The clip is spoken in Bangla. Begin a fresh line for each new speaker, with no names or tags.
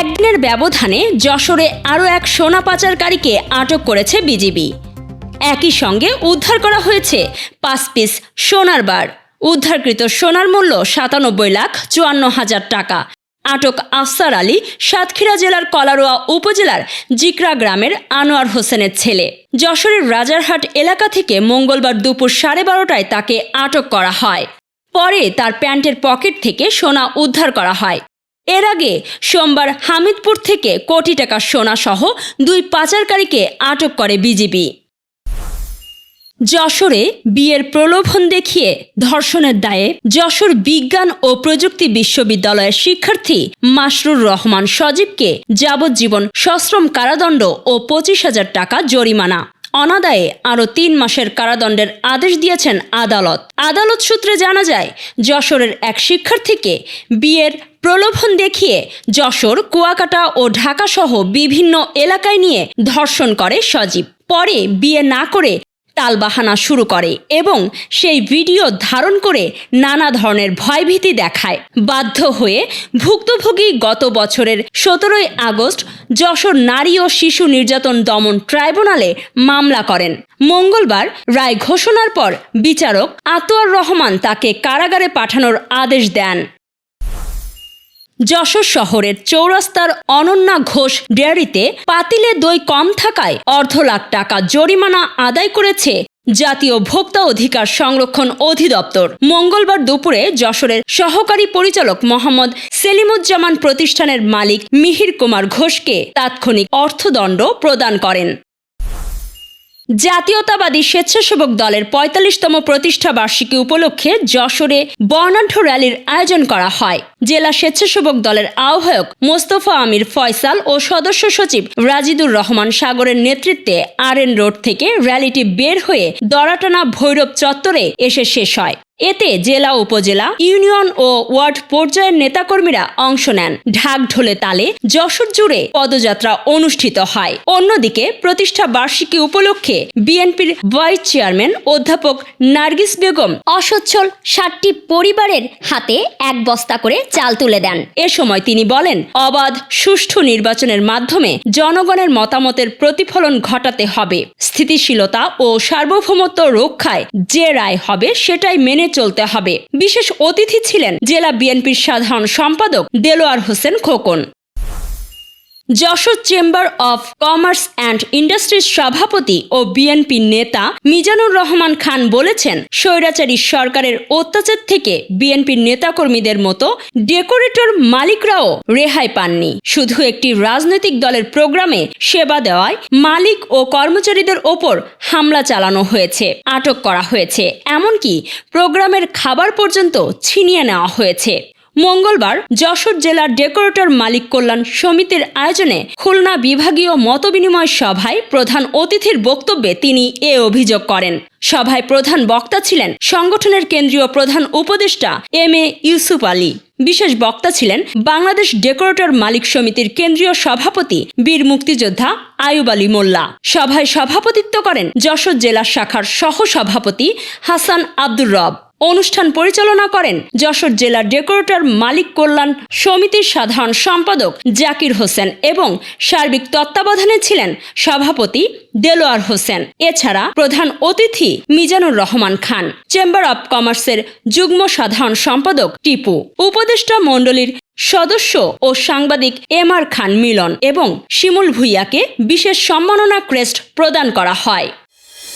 একদিনের ব্যবধানে যশোরে আরও এক সোনা পাচারকারীকে আটক করেছে বিজিবি। একই সঙ্গে উদ্ধার করা হয়েছে পাঁচ পিস সোনার বার। উদ্ধারকৃত সোনার মূল্য সাতানব্বই লাখ চুয়ান্ন হাজার টাকা। আটক আফসার আলী সাতক্ষীরা জেলার কলারোয়া উপজেলার জিকরা গ্রামের আনোয়ার হোসেনের ছেলে। যশোরের রাজারহাট এলাকা থেকে মঙ্গলবার দুপুর সাড়ে বারোটায় তাকে আটক করা হয়। পরে তার প্যান্টের পকেট থেকে সোনা উদ্ধার করা হয়। এর আগে সোমবার হামিদপুর থেকে কোটি টাকার সোনা সহ দুই পাচারকারীকে আটক করে বিজিবি। যশোরে বিয়ের প্রলোভন দেখিয়ে ধর্ষণের দায়ে যশোর বিজ্ঞান ও প্রযুক্তি বিশ্ববিদ্যালয়ের শিক্ষার্থী মাসরুর রহমান সজীবকে যাবজ্জীবন সশ্রম কারাদণ্ড ও পঁচিশ হাজার টাকা জরিমানা। অনাদায়ে আরও তিন মাসের কারাদণ্ডের আদেশ দিয়েছেন আদালত। আদালত সূত্রে জানা যায়, যশোরের এক শিক্ষার্থীকে বিয়ের প্রলোভন দেখিয়ে যশোর, কুয়াকাটা ও ঢাকাসহ বিভিন্ন এলাকায় নিয়ে ধর্ষণ করে সজীব। পরে বিয়ে না করে তালবাহানা শুরু করে এবং সেই ভিডিও ধারণ করে নানা ধরনের ভয়ভীতি দেখায়। বাধ্য হয়ে ভুক্তভোগী গত বছরের সতেরোই আগস্ট যশোর নারী ও শিশু নির্যাতন দমন ট্রাইব্যুনালে মামলা করেন। মঙ্গলবার রায় ঘোষণার পর বিচারক আতোয়ার রহমান তাকে কারাগারে পাঠানোর আদেশ দেন। যশোর শহরের চৌরাস্তার অনন্যা ঘোষ ডেয়ারিতে পাতিলে দই কম থাকায় অর্ধ লাখ টাকা জরিমানা আদায় করেছে জাতীয় ভোক্তা অধিকার সংরক্ষণ অধিদপ্তর। মঙ্গলবার দুপুরে যশোরের সহকারী পরিচালক মোহাম্মদ সেলিমুজ্জামান প্রতিষ্ঠানের মালিক মিহির কুমার ঘোষকে তাৎক্ষণিক অর্থদণ্ড প্রদান করেন। জাতীয়তাবাদী স্বেচ্ছাসেবক দলের পঁয়তাল্লিশতম প্রতিষ্ঠা বার্ষিকী উপলক্ষে যশোরে বর্ণাঢ্য র্যালির আয়োজন করা হয়। জেলা স্বেচ্ছাসেবক দলের আহ্বায়ক মোস্তফা আমির ফয়সাল ও সদস্য সচিব রাজিদুর রহমান সাগরের নেতৃত্বে আর এন রোড থেকে র্যালিটি বের হয়ে দরাটানা ভৈরব চত্বরে এসে শেষ হয়। এতে জেলা, উপজেলা, ইউনিয়ন ও ওয়ার্ড পর্যায়ের নেতাকর্মীরা অংশ নেন। ঢাক ঢোলে তালে যশোর জুড়ে পদযাত্রা অনুষ্ঠিত হয়। অন্যদিকে প্রতিষ্ঠা বার্ষিকী উপলক্ষে বিএনপির ভাইস চেয়ারম্যান অধ্যাপক নার্গিস বেগম
অসচ্ছল ষাটটি পরিবারের হাতে এক বস্তা করে চাল তুলে দেন।
এ সময় তিনি বলেন, অবাধ, সুষ্ঠু নির্বাচনের মাধ্যমে জনগণের মতামতের প্রতিফলন ঘটাতে হবে। স্থিতিশীলতা ও সার্বভৌমত্ব রক্ষায় যে রায় হবে সেটাই মেনে চলতে হবে। বিশেষ অতিথি ছিলেন জেলা বিএনপির সাধারণ সম্পাদক Delowar Hossain Khokon. Jessore chamber of commerce and ইন্ডাস্ট্রির সভাপতি ও বিএনপি নেতা মিজানুর রহমান খান বলেছেন, স্বৈরাচারী সরকারের অত্যাচার থেকে বিএনপির নেতাকর্মীদের মতো ডেকোরেটর মালিকরাও রেহাই পাননি। শুধু একটি রাজনৈতিক দলের প্রোগ্রামে সেবা দেওয়ায় মালিক ও কর্মচারীদের ওপর হামলা চালানো হয়েছে, আটক করা হয়েছে। এমনকি প্রোগ্রামের খাবার পর্যন্ত ছিনিয়ে নেওয়া হয়েছে। মঙ্গলবার যশোর জেলার ডেকোরেটর মালিক কল্যাণ সমিতির আয়োজনে খুলনা বিভাগীয় মতবিনিময় সভায় প্রধান অতিথির বক্তব্যে তিনি এ অভিযোগ করেন। সভায় প্রধান বক্তা ছিলেন সংগঠনের কেন্দ্রীয় প্রধান উপদেষ্টা এম এ ইউসুফ আলী। বিশেষ বক্তা ছিলেন বাংলাদেশ ডেকোরেটর মালিক সমিতির কেন্দ্রীয় সভাপতি বীর মুক্তিযোদ্ধা আয়ুব আলী মোল্লা। সভায় সভাপতিত্ব করেন যশোর জেলা শাখার সহ সভাপতি হাসান আব্দুর রব। অনুষ্ঠান পরিচালনা করেন যশোর জেলা ডেকোরেটর মালিক কল্যাণ সমিতির সাধারণ সম্পাদক জাকির হোসেন এবং সার্বিক তত্ত্বাবধানে ছিলেন সভাপতি দেলোয়ার হোসেন। এছাড়া প্রধান অতিথি মিজানুর রহমান খান। চেম্বার অব কমার্সের যুগ্ম সাধারণ সম্পাদক টিপু। উপদেষ্টা মণ্ডলীর সদস্য ও সাংবাদিক এম আর খান মিলন এবং শিমুল ভুইয়াকে বিশেষ সম্মাননা ক্রেস্ট প্রদান করা হয়।